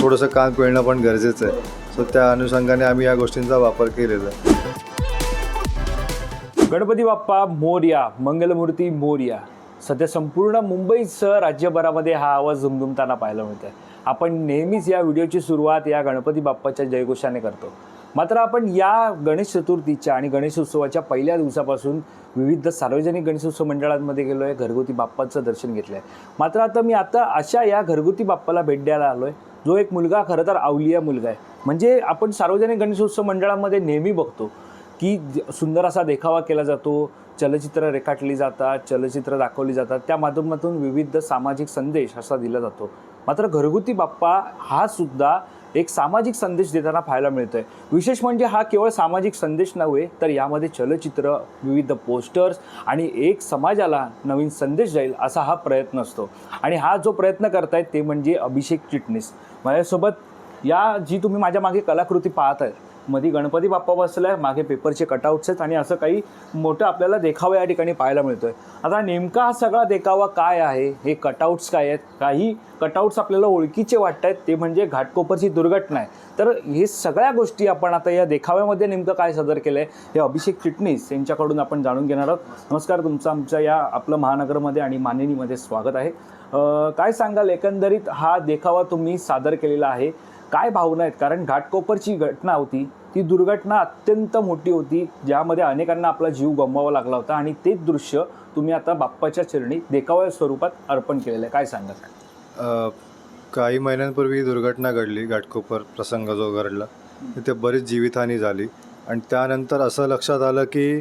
थोडंसं काम मिळणं पण गरजेचं आहे. सो त्या अनुषंगाने आम्ही या गोष्टींचा वापर केलेला आहे. गणपती बाप्पा मोर्या मंगलमूर्ती मोर्या. सध्या संपूर्ण मुंबईसह राज्यभरामध्ये हा आवाज झुमझुमताना पाहायला मिळतोय. आपण नेहमीच या व्हिडिओची सुरुवात या गणपती बाप्पाच्या जयघोषाने करतो. मात्र आपण या गणेश चतुर्थीच्या आणि गणेश उत्सवाच्या पहिल्या दिवसापासून विविध सार्वजनिक गणेशोत्सव मंडळांमध्ये गेलो आहे घरगुती बाप्पाचं दर्शन घेतलं आहे मात्र आता मी आता अशा या घरगुती बाप्पाला भेट द्यायला आलो आहे जो एक मुलगा खरं तर आवलिया मुलगा आहे. म्हणजे आपण सार्वजनिक गणेशोत्सव मंडळामध्ये नेहमी बघतो की सुंदर असा देखावा केला जातो चलचित्र रेखाटली जातात चलचित्र दाखवली जातात त्या माध्यमातून विविध सामाजिक संदेश असा दिला जातो. मात्र घरगुती बाप्पा हा सुद्धा एक सामाजिक संदेश देताना पाहायला मिळतोय. विशेष म्हणजे हा केवळ सामाजिक संदेश नव्हे तर यामध्ये चलचित्र विविध पोस्टर्स आणि एक समाजाला नवीन संदेश जाईल असा हा प्रयत्न असतो. आणि हा जो प्रयत्न करतायत ते म्हणजे अभिषेक चिटणीस. माझ्यासोबत या जी तुम्ही माझ्या मागे कलाकृती पाहत आहेत मध्ये गणपती बाप्पा बसलाय मागे पेपरचे कटआउट्स आहेत आणि असं काही मोठं आपल्याला देखावा या ठिकाणी पाहायला मिळतोय. आता नेमका हा सगळा देखावा काय आहे? हे कटआउट्स काय आहेत? काही कटआउट्स आपल्याला ओळखीचे वाटत आहेत ते म्हणजे घाटकोपरची दुर्घटना आहे. तर हे सगळ्या गोष्टी आपण आता या देखाव्यामध्ये नेमकं काय सादर केलं आहे हे अभिषेक चिटणीस यांच्याकडून आपण जाणून घेणार आहोत. नमस्कार तुमचं आमच्या या आपलं महानगरमध्ये आणि मानिनीमध्ये स्वागत आहे. काय सांगाल एकंदरीत हा देखावा तुम्ही सादर केलेला आहे? काय भावना आहेत? कारण घाटकोपरची घटना होती ती दुर्घटना अत्यंत मोठी होती ज्यामध्ये अनेकांना आपला जीव गमवावा लागला होता आणि तेच दृश्य तुम्ही आता बाप्पाच्या चरणी देखाव्या स्वरूपात अर्पण केलेलं आहे. काय सांगत काही महिन्यांपूर्वी ही दुर्घटना घडली घाटकोपर प्रसंग जो घडला. तिथे बरीच जीवितहानी झाली आणि त्यानंतर असं लक्षात आलं की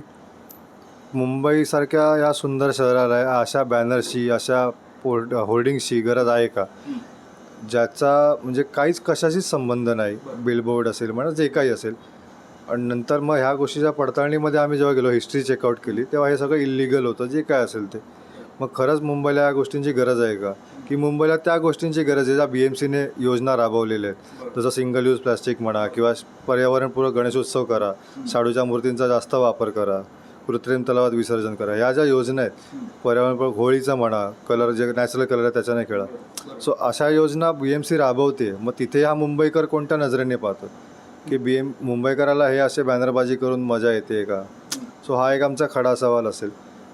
मुंबईसारख्या या सुंदर शहराला अशा बॅनर्सची अशा पोर्ड होर्डिंगची गरज आहे का? ज्याचा म्हणजे काहीच कशाशीच संबंध नाही. बिलबोर्ड असेल म्हणा जे काही असेल. आणि नंतर मग ह्या गोष्टीच्या पडताळणीमध्ये आम्ही जेव्हा गेलो हिस्ट्री चेकआउट केली तेव्हा हे सगळं इलिगल होतं जे काय असेल ते. मग खरंच मुंबईला या गोष्टींची गरज आहे का? की मुंबईला त्या गोष्टींची गरज आहे ज्या बी एम सीने योजना राबवलेल्या आहेत. जसं सिंगल यूज प्लॅस्टिक म्हणा किंवा पर्यावरणपूरक गणेशोत्सव करा शाडूच्या मूर्तींचा जास्त वापर करा. कृत्रिम तलावात विसर्जन करा. ह्या ज्या योजना आहेत पर्यावरणपूरक होळीचा म्हणा कलर जे नॅचरल कलर आहे त्याच्याने खेळा. सो अशा योजना बी एम सी राबवते. मग तिथे हा मुंबईकर कोणत्या नजरेने पाहतो की बी एम मुंबईकराला हे असे बॅनरबाजी करून मजा येते का? सो हा एक आमचा खडा सवाल असेल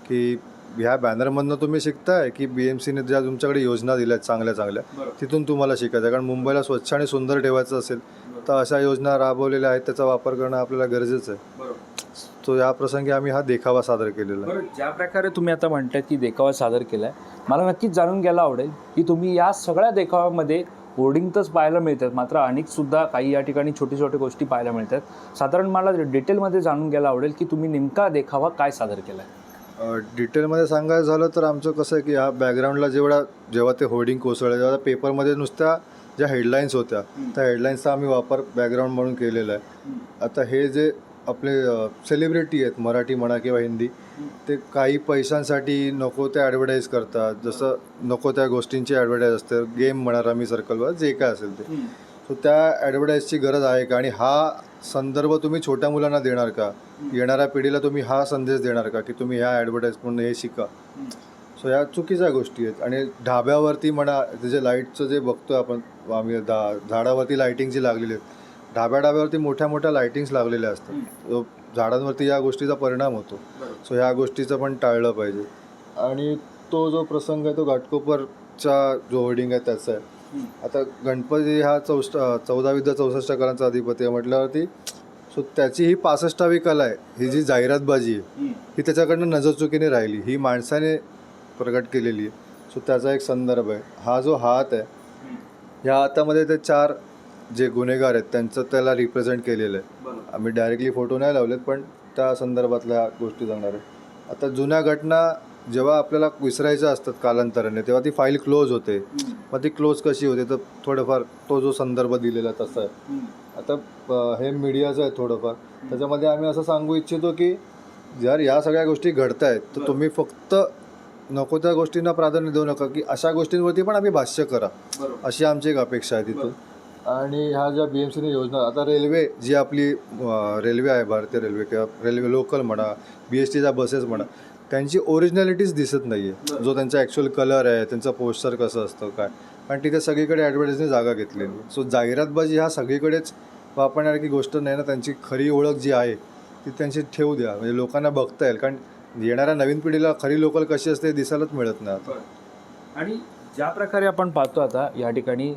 की ह्या बॅनरमधनं तुम्ही शिकताय की बी एम सीने ज्या तुमच्याकडे योजना दिल्या आहेत चांगल्या चांगल्या तिथून तुम्हाला शिकायचं आहे कारण मुंबईला स्वच्छ आणि सुंदर ठेवायचं असेल तर अशा योजना राबवलेल्या आहेत त्याचा वापर करणं आपल्याला गरजेचं आहे. तो या प्रसंगी आम्ही हा देखावा सादर केलेला आहे. बरं ज्या प्रकारे तुम्ही आता म्हणताय की देखावा सादर केलाय मला नक्कीच जाणून घ्यायला आवडेल की तुम्ही या सगळ्या देखाव्यामध्ये होर्डिंगच पाहायला मिळतात. मात्र अनेक सुद्धा काही या ठिकाणी छोटी छोटी गोष्टी पाहायला मिळतात. साधारण मला डिटेलमध्ये जाणून घ्यायला आवडेल की तुम्ही नेमका देखावा काय सादर केलाय? अ, डिटेलमध्ये सांगायचं झालं तर आमचं कसं आहे की ह्या बॅकग्राऊंडला जेवढा जेव्हा ते होर्डिंग कोसळलं तेव्हा पेपरमध्ये नुसत्या ज्या हेडलाईन्स होत्या त्या हेडलाईन्सचा आम्ही वापर बॅकग्राऊंड म्हणून केलेला आहे. आता हे जे आपले सेलिब्रिटी आहेत मराठी म्हणा किंवा हिंदी ते काही पैशांसाठी नको ते ॲडव्हर्टाईज करतात. जसं नको त्या गोष्टींची ॲडव्हर्टाईज असते. गेम म्हणा रमी सर्कलवर जे काय असेल ते. सो त्या ॲडव्हर्टाईजची गरज आहे का? आणि हा संदर्भ तुम्ही छोट्या मुलांना देणार का? येणाऱ्या पिढीला तुम्ही हा संदेश देणार का? की तुम्ही ह्या ॲडव्हर्टाईज म्हणून हे शिका. सो या चुकीच्या गोष्टी आहेत. आणि ढाब्यावरती म्हणा ते जे लाईटचं जे बघतो आपण आम्ही धा झाडावरती लाईटिंगची लागलेली आहेत ढाब्या डाब्यावरती मोठ्या मोठ्या लाईटिंग्स लागलेल्या असतात. झाडांवरती या गोष्टीचा परिणाम होतो. सो ह्या गोष्टीचं पण टाळलं पाहिजे. आणि तो जो प्रसंग आहे तो घाटकोपरचा जो होर्डिंग आहे त्याचा आहे. आता गणपती हा चौष्ट चौदा विद्या चौसष्ट कलांचा अधिपती आहे म्हटल्यावरती सो त्याची ही पासष्टावी कला आहे. ही जी जाहिरातबाजी आहे ही त्याच्याकडनं नजरचुकीने राहिली. ही माणसाने प्रकट केलेली आहे. सो त्याचा एक संदर्भ आहे. हा जो हात आहे ह्या हातामध्ये ते चार जे गुन्हेगार आहेत त्यांचं त्याला रिप्रेझेंट केलेलं आहे. आम्ही डायरेक्टली फोटो नाही लावलेत पण त्या संदर्भातल्या गोष्टी सांगणार आहे. आता जुन्या घटना जेव्हा आपल्याला विसरायच्या असतात कालांतराने तेव्हा ती फाईल क्लोज होते. मग ती क्लोज कशी होते तर थोडंफार तो जो संदर्भ दिलेला तसा आहे. आता हे मीडियाचं आहे थोडंफार. त्याच्यामध्ये आम्ही असं सांगू इच्छितो की जर या सगळ्या गोष्टी घडत आहेत तर तुम्ही फक्त नको त्या गोष्टींना प्राधान्य देऊ नका की अशा गोष्टींवरती पण आम्ही भाष्य करा. अशी आमची एक अपेक्षा आहे तिथून. आणि ह्या ज्या बी एम सीने योजना आता रेल्वे जी आपली रेल्वे आहे भारतीय रेल्वे किंवा रेल्वे लोकल म्हणा बी एस टीच्या बसेस म्हणा त्यांची ओरिजिनॅलिटीच दिसत नाही आहे जो त्यांचा ॲक्च्युअल कलर आहे त्यांचं पोस्टर कसं असतं काय? कारण तिथे सगळीकडे ॲडव्हर्टाईजने जागा घेतलेली सो जाहिरातबाजी हा सगळीकडेच वापरण्यासारखी गोष्ट नाही ना त्यांची खरी ओळख जी आहे ती त्यांची ठेवू द्या. म्हणजे लोकांना बघता येईल. कारण येणाऱ्या नवीन पिढीला खरी लोकल कशी असते दिसायलाच मिळत नाही आता. आणि ज्या प्रकारे आपण पाहतो आता या ठिकाणी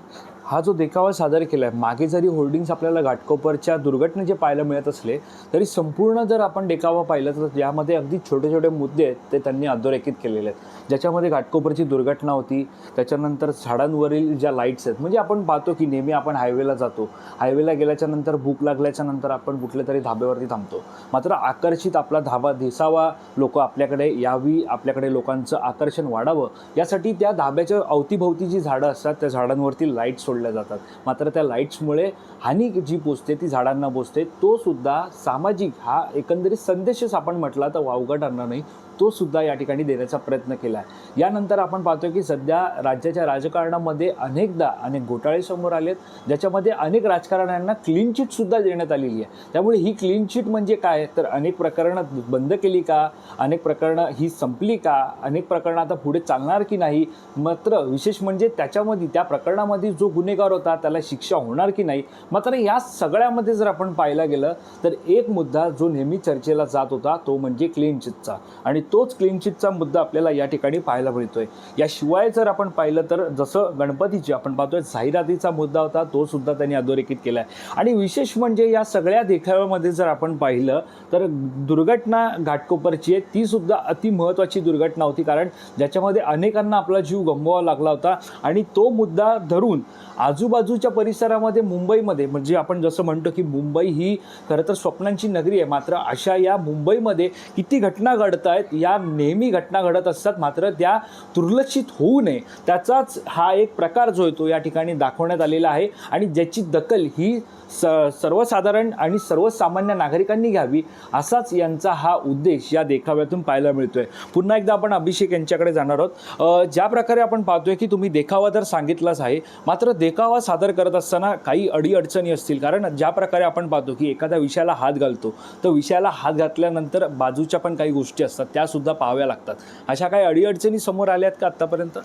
हा जो देखावा सादर केला आहे मागे जरी होल्डिंग्स आपल्याला घाटकोपरच्या दुर्घटनेचे पाहायला मिळत असले तरी संपूर्ण जर आपण देखावा पाहिलं तर यामध्ये अगदी छोटे छोटे मुद्दे आहेत ते त्यांनी अधोरेखित केलेले आहेत. ज्याच्यामध्ये घाटकोपरची दुर्घटना होती त्याच्यानंतर झाडांवरील ज्या लाईट्स आहेत म्हणजे आपण पाहतो की नेहमी आपण हायवेला जातो. हायवेला गेल्याच्यानंतर भूक लागल्याच्या नंतर आपण कुठल्या तरी धाब्यावरती थांबतो. मात्र आकर्षित आपला धाबा दिसावा लोक आपल्याकडे यावी आपल्याकडे लोकांचं आकर्षण वाढावं यासाठी त्या धाब्याच्या अवतीभोवती जी झाडं असतात त्या झाडांवरती लाइट सोडल्या जातात. मात्र त्या लाईट्समुळे हानी जी पोचते ती झाडांना पोचते तो सुद्धा सामाजिक हा एकंदरीत संदेशच आपण म्हटला तर वावगं ठरणार नाही. तो सुद्धा या ठिकाणी देण्याचा प्रयत्न केला आहे यानंतर आपण पाहतो की सध्या राज्याच्या राजकारणामध्ये अनेकदा अनेक घोटाळे समोर आलेत ज्याच्यामध्ये अनेक राजकारण्यांना क्लीन चिट सुद्धा देण्यात आलेली आहे. त्यामुळे ही क्लीन चिट म्हणजे काय? तर अनेक प्रकरणं बंद केली का? अनेक प्रकरणं ही संपली का? अनेक प्रकरणं आता पुढे चालणार की नाही? मात्र विशेष म्हणजे त्याच्यामध्ये त्या प्रकरणामध्ये जो गुन्हेगार होता त्याला शिक्षा होणार की नाही? मात्र या सगळ्यामध्ये जर आपण पाहायला गेलं तर एक मुद्दा जो नेहमी चर्चेला जात होता तो म्हणजे क्लीन चिटचा आणि तोच क्लीन चिटचा मुद्दा आपल्याला या ठिकाणी पाहायला मिळतोय. याशिवाय जर आपण पाहिलं तर जसं गणपतीची आपण पाहतोय जाहिरातीचा मुद्दा होता तो सुद्धा त्यांनी अधोरेखित केला आहे आणि विशेष म्हणजे या सगळ्या देखाव्यामध्ये जर आपण पाहिलं तर दुर्घटना घाटकोपरची आहे ती सुद्धा अति महत्वाची दुर्घटना होती. कारण ज्याच्यामध्ये अनेकांना आपला जीव गमवावा लागला होता आणि तो मुद्दा धरून आजूबाजूच्या परिसरामध्ये मुंबईमध्ये म्हणजे आपण जसं म्हणतो की मुंबई ही खरं तर स्वप्नांची नगरी आहे मात्र अशा या मुंबईमध्ये किती घटना घडत आहेत या नेहमी घटना घडत असतात मात्र त्या दुर्लक्षित होऊ नये. त्याचाच हा एक प्रकार जो आहे तो या ठिकाणी दाखवण्यात आलेला आहे आणि ज्याची दखल ही स सर्वसाधारण आणि सर्वसामान्य नागरिकांनी घ्यावी असाच यांचा हा उद्देश या देखाव्यातून पाहायला मिळतोय. पुन्हा एकदा आपण अभिषेक यांच्याकडे जाणार आहोत. ज्या प्रकारे आपण पाहतोय की तुम्ही देखावा तर सांगितलाच आहे मात्र देखावा सादर करत असताना काही अडीअडचणी असतील. कारण ज्या प्रकारे आपण पाहतो की एखाद्या विषयाला हात घालतो तर विषयाला हात घातल्यानंतर बाजूच्या पण काही गोष्टी असतात त्यासुद्धा पाहाव्या लागतात. अशा काही अडीअडचणी समोर आल्यात का आत्तापर्यंत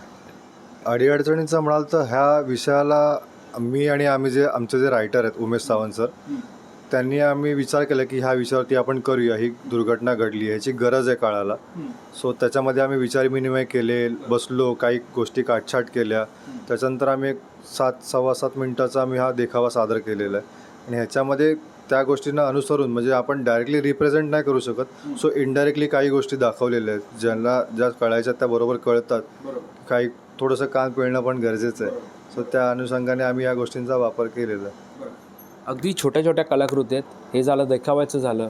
अडीअडचणीचं म्हणाल तर ह्या विषयाला मी आणि आम्ही जे आमचे जे रायटर आहेत उमेश सावंत सर त्यांनी आम्ही विचार केला की ह्या विषयावरती आपण करूया ही दुर्घटना घडली ह्याची गरज आहे काळाला. सो त्याच्यामध्ये आम्ही विचारविनिमय केले बसलो काही गोष्टी काटछाट केल्या. त्याच्यानंतर आम्ही एक सात सव्वा सात मिनटाचा आम्ही हा देखावा सादर केलेला आहे. आणि ह्याच्यामध्ये त्या गोष्टींना अनुसरून म्हणजे आपण डायरेक्टली रिप्रेझेंट नाही करू शकत. सो इनडायरेक्टली काही गोष्टी दाखवलेल्या आहेत ज्यांना ज्या कळायच्या त्या बरोबर कळतात. काही थोडंसं कान पिळणं पण गरजेचं आहे. सो त्या अनुषंगाने आम्ही या गोष्टींचा वापर केलेला आहे. अगदी छोट्या छोट्या कलाकृती आहेत. हे झालं देखाव्याचं झालं.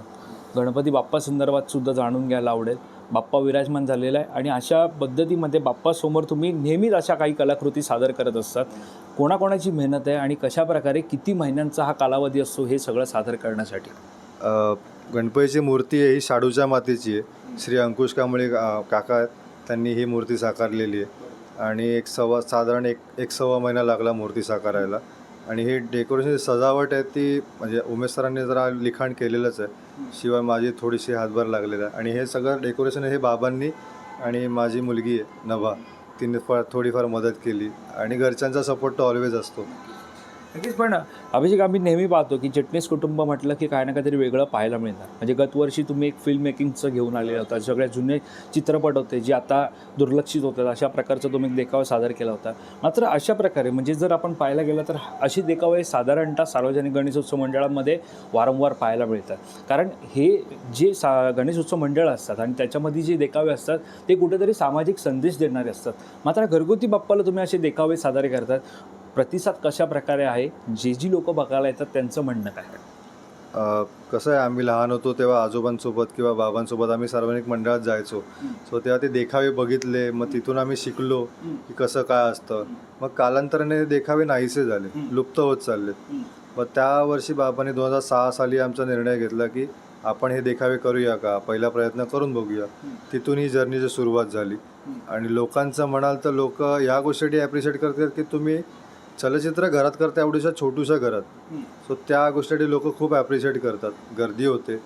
गणपती बाप्पा संदर्भात सुद्धा जाणून घ्यायला आवडेल. बाप्पा विराजमान झालेला आहे आणि अशा पद्धतीमध्ये बाप्पासमोर तुम्ही नेहमीच अशा काही कलाकृती सादर करत असतात. कोणाकोणाची मेहनत आहे आणि कशा प्रकारे किती महिन्यांचा हा कालावधी असतो हे सगळं सादर करण्यासाठी? गणपतीची मूर्ती आहे ही शाडूच्या मातीची आहे. श्री अंकुश कांबळे काका त्यांनी ही मूर्ती साकारलेली आहे. आणि एक सव्वा साधारण एक एक सव्वा महिना लागला मूर्ती साकारायला. आणि हे डेकोरेशन सजावट आहे ती म्हणजे उमेश सरांनी जरा लिखाण केलेलंच आहे. शिवाय माझी थोडीशी हातभार लागलेला आहे. आणि हे सगळं डेकोरेशन हे बाबांनी आणि माझी मुलगी आहे नभा. तिने फार थोडीफार मदत केली. आणि घरच्यांचा सपोर्ट तर ऑलवेज असतो. नक्कीच पण अभिषेक आम्ही नेहमी पाहतो की चटणीस कुटुंब म्हटलं की काही ना काहीतरी वेगळं पाहायला मिळणार. म्हणजे गतवर्षी तुम्ही एक फिल्म मेकिंगचं घेऊन आलेलं होता. सगळ्या जुने चित्रपट होते जे आता दुर्लक्षित होतात. अशा प्रकारचा तुम्ही देखावा सादर केला होता. मात्र अशा प्रकारे म्हणजे जर आपण पाहायला गेलं तर अशी देखावे साधारणतः सार्वजनिक गणेशोत्सव मंडळामध्ये वारंवार पाहायला मिळतात. कारण हे जे सा गणेशोत्सव मंडळ असतात आणि त्याच्यामध्ये जे देखावे असतात ते कुठेतरी सामाजिक संदेश देणारे असतात. मात्र घरगुती बाप्पाला तुम्ही असे देखावे सादर करतात. प्रतिसाद कशा प्रकारे आहे? जे जी लोक बघायला येतात त्यांचं म्हणणं काय कसं आहे आम्ही लहान होतो तेव्हा आजोबांसोबत किंवा बाबांसोबत आम्ही सार्वजनिक मंडळात जायचो. सो तेव्हा ते देखावे बघितले मग तिथून आम्ही शिकलो की कसं काय असतं. मग कालांतराने देखावे नाहीसे झाले लुप्त होत चालले मग त्या वर्षी बाबांनी दोन हजार सहा साली आमचा निर्णय घेतला की आपण हे देखावे करूया का? पहिला प्रयत्न करून बघूया. तिथून ही जर्नीची सुरुवात झाली. आणि लोकांचं म्हणाल तर लोक ह्या गोष्टीसाठी ॲप्रिशिएट करतात की तुम्ही चलचित्र घरात करता एवढ्याशा छोटूशा घरात. सो त्या गोष्टीसाठी लोक खूप ॲप्रिशिएट करतात. गर्दी होते.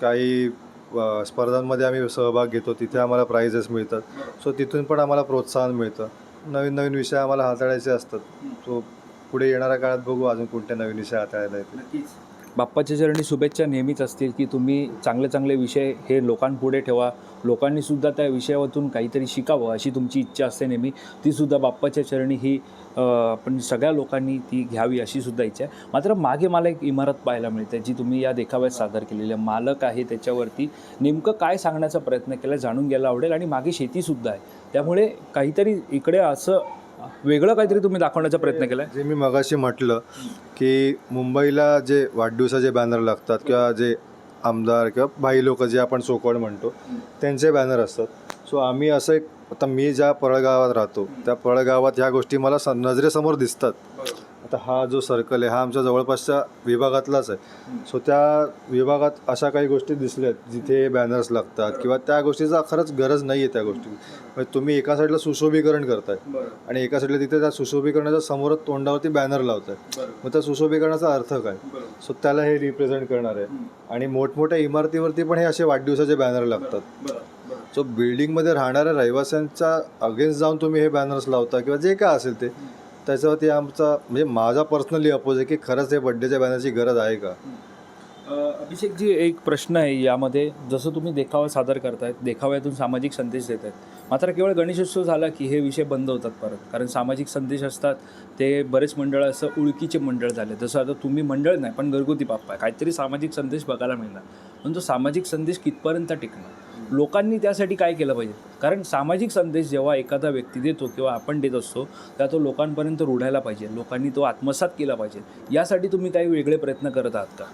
काही अ, स्पर्धांमध्ये आम्ही सहभाग घेतो. तिथे आम्हाला प्राइजेस मिळतात. सो तिथून पण आम्हाला प्रोत्साहन मिळतं. नवीन नवीन विषय आम्हाला हाताळायचे असतात. तो पुढे येणाऱ्या काळात बघू अजून कोणते नवीन विषय हाताळायला येतील. बाप्पाच्या चरणी शुभेच्छा नेहमीच असतील की तुम्ही चांगले चांगले विषय हे लोकांपुढे ठेवा. लोकांनी सुद्धा त्या विषयावरून काहीतरी शिकावं अशी तुमची इच्छा असते नेहमी. तीसुद्धा बाप्पाच्या चरणी ही आपण सगळ्या लोकांनी ती घ्यावी अशी सुद्धा इच्छा आहे. मात्र मागे मला एक इमारत पाहायला मिळते जी तुम्ही या देखाव्यात सादर केलेली आहे. मालक आहे त्याच्यावरती नेमकं काय सांगण्याचा प्रयत्न केला जाणून घ्यायला आवडेल आणि मागे शेतीसुद्धा आहे. त्यामुळे काहीतरी इकडे असं वेगळं काहीतरी तुम्ही दाखवण्याचा प्रयत्न केला जे मी मगाशी म्हटलं की मुंबईला जे वाढदिवसाचे बॅनर लागतात किंवा जे आमदार किंवा भाई लोक जे आपण सोकवड म्हणतो त्यांचे बॅनर असतात. सो आम्ही असं एक आता मी ज्या पळगावात राहतो त्या पळगावात ह्या गोष्टी मला स नजरेसमोर दिसतात. आता हा जो सर्कल आहे हा आमच्या जवळपासच्या विभागातलाच आहे. सो त्या विभागात अशा काही गोष्टी दिसल्यात जिथे बॅनर्स लागतात किंवा त्या गोष्टीचा खरंच गरज नाही आहे त्या गोष्टी म्हणजे तुम्ही एका साईडला सुशोभीकरण करताय आणि एका साईडला तिथे त्या सुशोभीकरणाच्या समोर तोंडावरती बॅनर लावताय. मग त्या सुशोभीकरणाचा अर्थ काय? सो त्याला हे रिप्रेझेंट करणार आहे. आणि मोठमोठ्या इमारतीवरती पण हे असे वाढदिवसाचे बॅनर लागतात. सो बिल्डिंगमध्ये राहणाऱ्या रहिवाशांच्या अगेन्स्ट जाऊन तुम्ही हे बॅनर्स लावता किंवा जे काय असेल ते. त्याच्यावरती आमचा म्हणजे माझा पर्सनली अपोज आहे की खरंच हे बड्डेच्या बॅनरची गरज आहे का? अभिषेकजी एक प्रश्न आहे यामध्ये. जसं तुम्ही देखावा सादर करतायत देखाव्यातून सामाजिक संदेश देत आहेत मात्र केवळ गणेशोत्सव झाला की हे विषय बंद होतात परत. कारण सामाजिक संदेश असतात ते बरेच मंडळ असं ओळखीचे मंडळ झाले. जसं आता तुम्ही मंडळ नाही पण घरगुती बाप्पा आहे. काहीतरी सामाजिक संदेश बघायला मिळणार. पण तो सामाजिक संदेश कितपर्यंत टिकणार? लोकांनी त्यासाठी काय केलं पाहिजे? कारण सामाजिक संदेश जेव्हा एखादा व्यक्ती देतो किंवा आपण देत असतो त्या तो लोकांपर्यंत रुढायला पाहिजे. लोकांनी तो आत्मसात केला पाहिजे. यासाठी तुम्ही काही वेगळे प्रयत्न करत आहात का?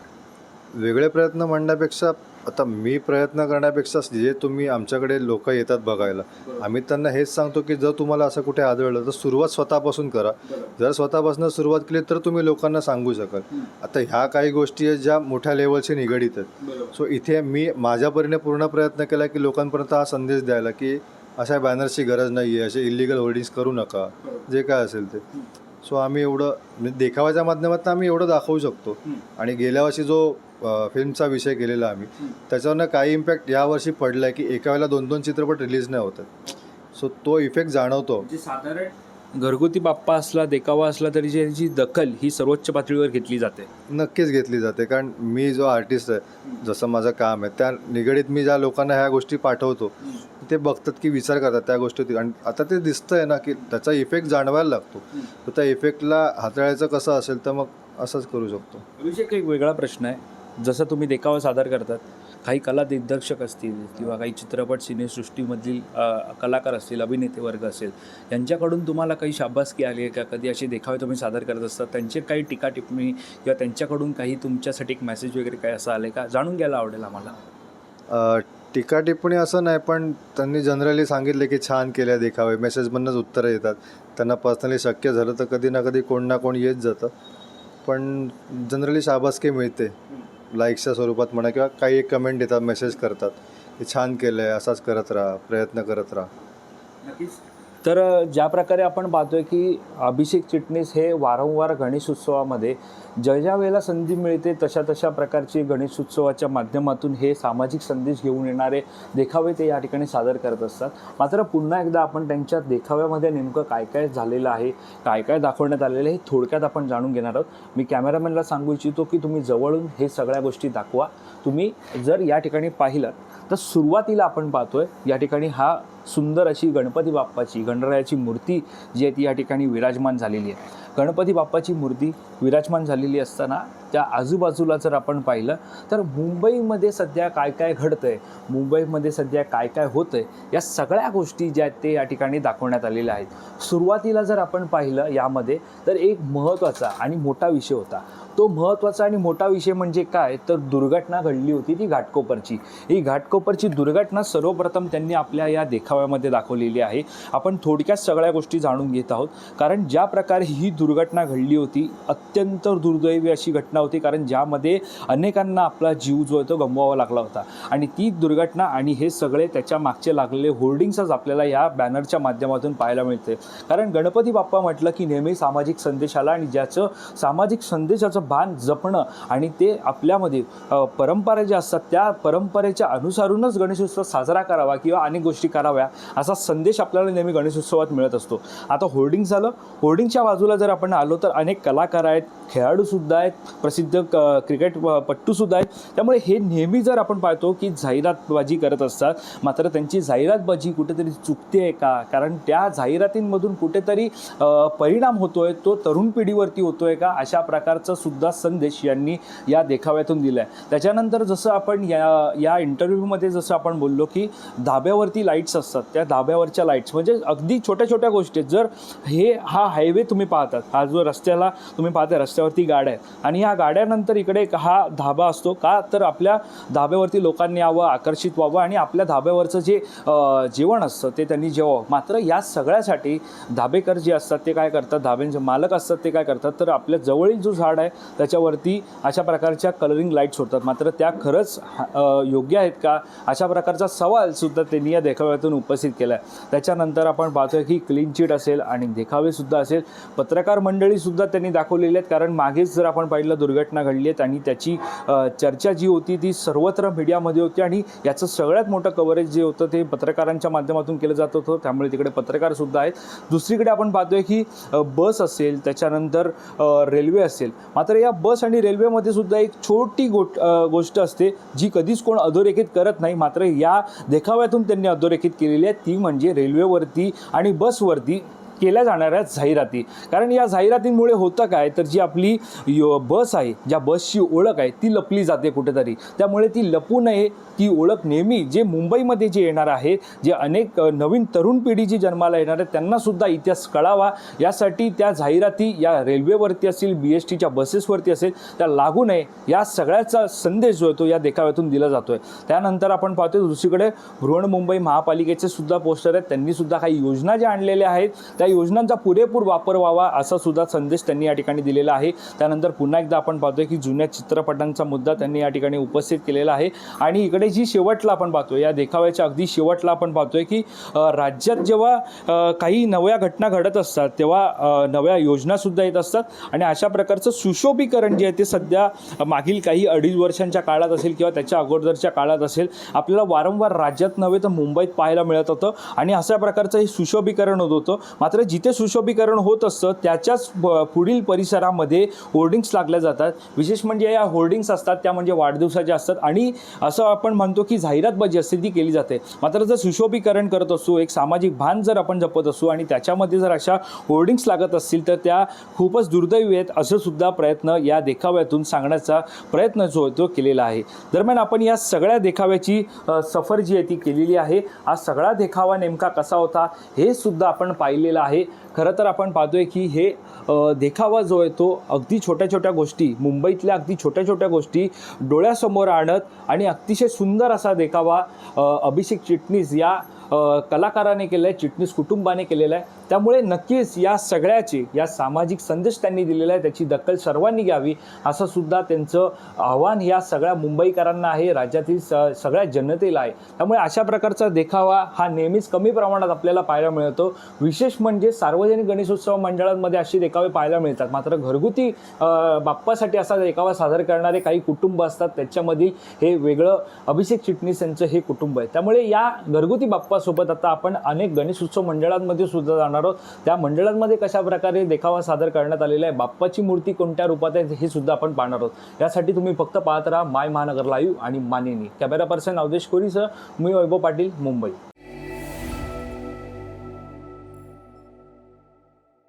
वेगळे प्रयत्न म्हणण्यापेक्षा आता मी प्रयत्न करण्यापेक्षा जे तुम्ही आमच्याकडे लोक येतात बघायला आम्ही त्यांना हेच सांगतो की जर तुम्हाला असं कुठे आढळलं तर सुरुवात स्वतःपासून करा. जर स्वतःपासून सुरुवात केली तर तुम्ही लोकांना सांगू शकाल. आता ह्या काही गोष्टी आहेत ज्या मोठ्या लेवलशी निगडीत आहेत. सो इथे मी माझ्या परीने पूर्ण प्रयत्न केला की लोकांपर्यंत हा संदेश द्यायला की अशा बॅनर्सची गरज नाही आहे असे इलिगल होर्डिंग्स करू नका जे काय असेल ते. सो आम्ही एवढं म्हणजे देखाव्याच्या माध्यमातून आम्ही एवढं दाखवू शकतो. आणि गेल्या वर्षी जो फिल्मचा विषय केलेला आम्ही. त्याच्यावरनं काही इम्पॅक्ट यावर्षी पडला आहे की एका वेळेला दोन दोन चित्रपट रिलीज नाही होत. सो तो इफेक्ट जाणवतो. साधारण घरगुती बाप्पा असला देखावा असला तरी त्याची दखल ही सर्वोच्च पातळीवर घेतली जाते. नक्कीच घेतली जाते. कारण मी जो आर्टिस्ट आहे जसं माझं काम आहे त्या निगडीत मी ज्या लोकांना ह्या गोष्टी पाठवतो ते बघतात की विचार करतात त्या गोष्टी. आणि आता ते दिसतंय ना की त्याचा इफेक्ट जाणवायला लागतो. तर त्या इफेक्टला हाताळायचं कसं असेल तर मग असंच करू शकतो. अभिषेक एक वेगळा प्रश्न आहे. जसं तुम्ही देखावा सादर करतात काही कला दिग्दर्शक असतील किंवा काही चित्रपट सिनेसृष्टीमधील कलाकार असतील अभिनेते वर्ग असेल यांच्याकडून तुम्हाला काही शाबासकी आली आहे का? कधी असे देखावे तुम्ही सादर करत असतात त्यांचे काही टीका टिप्पणी किंवा त्यांच्याकडून काही तुमच्यासाठी एक मेसेज वगैरे काय असं आले का? जाणून घ्यायला आवडेल आम्हाला. टीका टिप्पणी असं नाही पण त्यांनी जनरली सांगितले की छान केल्या देखावे. मेसेजमधनंच उत्तरं येतात. त्यांना पर्सनली शक्य झालं तर कधी ना कधी कोण ना कोण येत जातं. पण जनरली शाबासकी मिळते. लाईक्सच्या स्वरूपात म्हणा किंवा काही एक कमेंट देतात मेसेज करतात की छान केलं आहे असाच करत राहा प्रयत्न करत राहा. तर ज्या प्रकारे आपण पाहतोय की अभिषेक चिटणीस हे वारंवार गणेश उत्सवामध्ये ज्या ज्या वेळेला संधी मिळते तशा तशा प्रकारची गणेश उत्सवाच्या माध्यमातून हे सामाजिक संदेश घेऊन येणारे देखावे ते या ठिकाणी सादर करत असतात. मात्र पुन्हा एकदा आपण त्यांच्या देखाव्यामध्ये नेमकं काय काय झालेलं आहे काय काय दाखवण्यात आलेलं आहे हे थोडक्यात आपण जाणून घेणार आहोत. मी कॅमेरामॅनला सांगू इच्छितो की तुम्ही जवळून हे सगळ्या गोष्टी दाखवा. तुम्ही जर या ठिकाणी पाहिलं तर सुरुवातीला आपण पाहतोय या ठिकाणी हा सुंदर अशी गणपती बाप्पाची गणरायाची मूर्ती जी आहे ती या ठिकाणी विराजमान झालेली आहे. गणपती बाप्पाची मूर्ती विराजमान झालेली असताना त्या आजूबाजूला जर आपण पाहिलं तर मुंबईमध्ये सध्या काय काय घडतं आहे मुंबईमध्ये सध्या काय काय होतंय या सगळ्या गोष्टी ज्या आहेत ते या ठिकाणी दाखवण्यात आलेल्या आहेत. सुरुवातीला जर आपण पाहिलं यामध्ये तर एक महत्त्वाचा आणि मोठा विषय होता. तो महत्त्वाचा आणि मोठा विषय म्हणजे काय? तर दुर्घटना घडली होती ती घाटकोपरची. ही घाटकोपरची दुर्घटना सर्वप्रथम त्यांनी आपल्या या देखाव्यामध्ये दाखवलेली आहे. आपण थोडक्यात सगळ्या गोष्टी जाणून घेत आहोत. कारण ज्या प्रकारे ही दुर्घटना घडली होती अत्यंत दुर्दैवी अशी घटना होती. कारण ज्यामध्ये अनेकांना आपला जीव जो आहे तो गमवावा लागला होता. आणि ती दुर्घटना आणि हे सगळे त्याच्या मागचे लागलेले होर्डिंग्सच आपल्याला या बॅनरच्या माध्यमातून पाहायला मिळते. कारण गणपती बाप्पा म्हटलं की नेहमी सामाजिक संदेशाला आणि ज्याचं सामाजिक संदेशाचं भान जपणं आणि ते आपल्यामध्ये परंपरा ज्या असतात त्या परंपरेच्या अनुसारूनच गणेशोत्सव साजरा करावा किंवा अनेक गोष्टी कराव्या असा संदेश आपल्याला नेहमी गणेशोत्सवात मिळत असतो. आता होर्डिंग झालं. होर्डिंगच्या बाजूला जर आपण आलो तर अनेक कलाकार आहेत खेळाडूसुद्धा आहेत प्रसिद्ध क क्रिकेट पट्टूसुद्धा आहेत. त्यामुळे हे नेहमी जर आपण पाहतो की जाहिरातबाजी करत असतात मात्र त्यांची जाहिरातबाजी कुठेतरी चुकते आहे का? कारण त्या जाहिरातींमधून कुठेतरी परिणाम होतो आहे तो तरुण पिढीवरती होतो आहे का? अशा प्रकारचा सुद्धा सुद्धा संदेश यांनी या देखाव्यातून दिला आहे त्याच्यानंतर जसं आपण या या इंटरव्ह्यूमध्ये जसं आपण बोललो की धाब्यावरती लाईट्स असतात. त्या धाब्यावरच्या लाईट्स म्हणजे अगदी छोट्या छोट्या गोष्टी आहेत. जर हे हा हायवे तुम्ही पाहतात हा जो रस्त्याला तुम्ही पाहता रस्त्यावरती गाड्या आहेत. आणि ह्या गाड्यानंतर इकडे एक हा धाबा असतो का? तर आपल्या धाब्यावरती लोकांनी यावं आकर्षित व्हावं आणि आपल्या धाब्यावरचं जे जेवण असतं ते त्यांनी जेवावं. मात्र या सगळ्यासाठी धाबेकर जे असतात ते काय करतात? धाब्यांचे मालक असतात ते काय करतात? तर आपल्या जवळील जो झाड आहे त्याच्यावरती अशा प्रकारच्या कलरिंग लाईट्स होतात मात्र त्या खरंच योग्य आहेत का? अशा प्रकारचा सवालसुद्धा त्यांनी या देखाव्यातून उपस्थित केला आहे त्याच्यानंतर आपण पाहतोय की क्लीन चिट असेल आणि देखावेसुद्धा असेल. पत्रकार मंडळीसुद्धा त्यांनी दाखवलेली आहेत. कारण मागेच जर आपण पाहिलं दुर्घटना घडली आहेत आणि त्याची चर्चा जी होती ती सर्वत्र मीडियामध्ये होती आणि याचं सगळ्यात मोठं कव्हरेज जे होतं ते पत्रकारांच्या माध्यमातून केलं जात होतं. त्यामुळे तिकडे पत्रकारसुद्धा आहेत. दुसरीकडे आपण पाहतोय की बस असेल त्याच्यानंतर रेल्वे असेल. मात्र मात्र या बस आणि रेल्वेमध्ये सुद्धा एक छोटी गोट गोष्ट असते जी कधीच कोण अधोरेखित करत नाही. मात्र या देखाव्यातून त्यांनी अधोरेखित केलेली आहे. ती म्हणजे रेल्वेवरती आणि बसवरती केल्या जाणाऱ्या जाहिराती. कारण या जाहिरातींमुळे होतं काय तर जी आपली यो बस आहे ज्या बसची ओळख आहे ती लपली जाते कुठेतरी. त्यामुळे ती लपू नये ती ओळख नेहमी जे मुंबईमध्ये जे येणार आहे जे अनेक नवीन तरुण पिढी जी जन्माला येणार आहे त्यांनासुद्धा इतिहास कळावा. यासाठी त्या जाहिराती या रेल्वेवरती असतील बी एस टीच्या बसेसवरती असेल त्या लागू नये. या सगळ्याचा संदेश जो आहे तो या देखाव्यातून दिला जातो आहे त्यानंतर आपण पाहतो दुसरीकडे बृहन्मुंबई महापालिकेचे सुद्धा पोस्टर आहेत. त्यांनीसुद्धा काही योजना ज्या आणलेल्या आहेत त्या योजनांचा पुरेपूर वापर व्हावा असा सुद्धा संदेश त्यांनी या ठिकाणी दिलेला आहे. त्यानंतर पुन्हा एकदा आपण पाहतोय की जुन्या चित्रपटांचा मुद्दा त्यांनी या ठिकाणी उपस्थित केलेला आहे. आणि इकडे जी शेवटला आपण पाहतोय या देखाव्याच्या अगदी शेवटला आपण पाहतोय की राज्यात जेव्हा काही नव्या घटना घडत असतात तेव्हा नव्या योजनासुद्धा येत असतात. आणि अशा प्रकारचं सुशोभीकरण जे आहे ते सध्या मागील काही अडीच वर्षांच्या काळात असेल किंवा त्याच्या अगोदरच्या काळात असेल आपल्याला वारंवार राज्यात नव्हे तर मुंबईत पाहायला मिळत होतं. आणि अशा प्रकारचं हे सुशोभीकरण होत होतं. मात्र जिथे सुशोभीकरण होत असतं त्याच्याच पुढील परिसरामध्ये होर्डिंग्स लागल्या जातात. विशेष म्हणजे या होर्डिंग्स असतात त्या म्हणजे वाढदिवसाच्या असतात आणि असं आपण म्हणतो की जाहिरातबाजी असते ती केली जाते. मात्र जर सुशोभीकरण करत असू एक सामाजिक भान जर आपण जपत असू आणि त्याच्यामध्ये जर अशा होर्डिंग्स लागत असतील तर त्या खूपच दुर्दैवी आहेत असं सुद्धा प्रयत्न या देखाव्यातून सांगण्याचा प्रयत्न जो तो केलेला आहे. दरम्यान आपण या सगळ्या देखाव्याची सफर जी आहे ती केलेली आहे. हा सगळा देखावा नेमका कसा होता हे सुद्धा आपण पाहिलेलं आहे. खरं तर आपण पाहतोय की हे देखावा जो आहे तो अगदी छोट्या छोट्या गोष्टी मुंबईतल्या अगदी छोट्या छोट्या गोष्टी डोळ्यासमोर आणत आणि अतिशय सुंदर असा देखावा अभिषेक चिटणीस या कलाकाराने केलं आहे चिटणीस कुटुंबाने केलेलं आहे त्यामुळे नक्कीच या सगळ्याची या सामाजिक संदेश त्यांनी दिलेला आहे त्याची दखल सर्वांनी घ्यावी असं सुद्धा त्यांचं आव्हान या सगळ्या मुंबईकरांना आहे राज्यातील स सगळ्या जनतेला आहे. त्यामुळे अशा प्रकारचा देखावा हा नेहमीच कमी प्रमाणात आपल्याला पाहायला मिळतो. विशेष म्हणजे सार्वजनिक गणेशोत्सव मंडळांमध्ये असे देखावे पाहायला मिळतात. मात्र घरगुती बाप्पासाठी असा देखावा सादर करणारे काही कुटुंब असतात. त्याच्यामधील हे वेगळं अभिषेक चिटणीस यांचं हे कुटुंब आहे. त्यामुळे या घरगुती बाप्पा बाप्पासोबत आता आपण अनेक गणेशोत्सव मंडळांमध्ये सुद्धा जाणार आहोत. त्या मंडळांमध्ये कशा प्रकारे देखावा सादर करण्यात आलेला आहे बाप्पाची मूर्ती कोणत्या रूपात आहे हे सुद्धा आपण पाहणार आहोत. यासाठी तुम्ही फक्त पाहत राहा माय महानगर लाईव्ह आणि मानिनी. कॅमेरा पर्सन अवधेश कोरीसह मी वैभव पाटील मुंबई.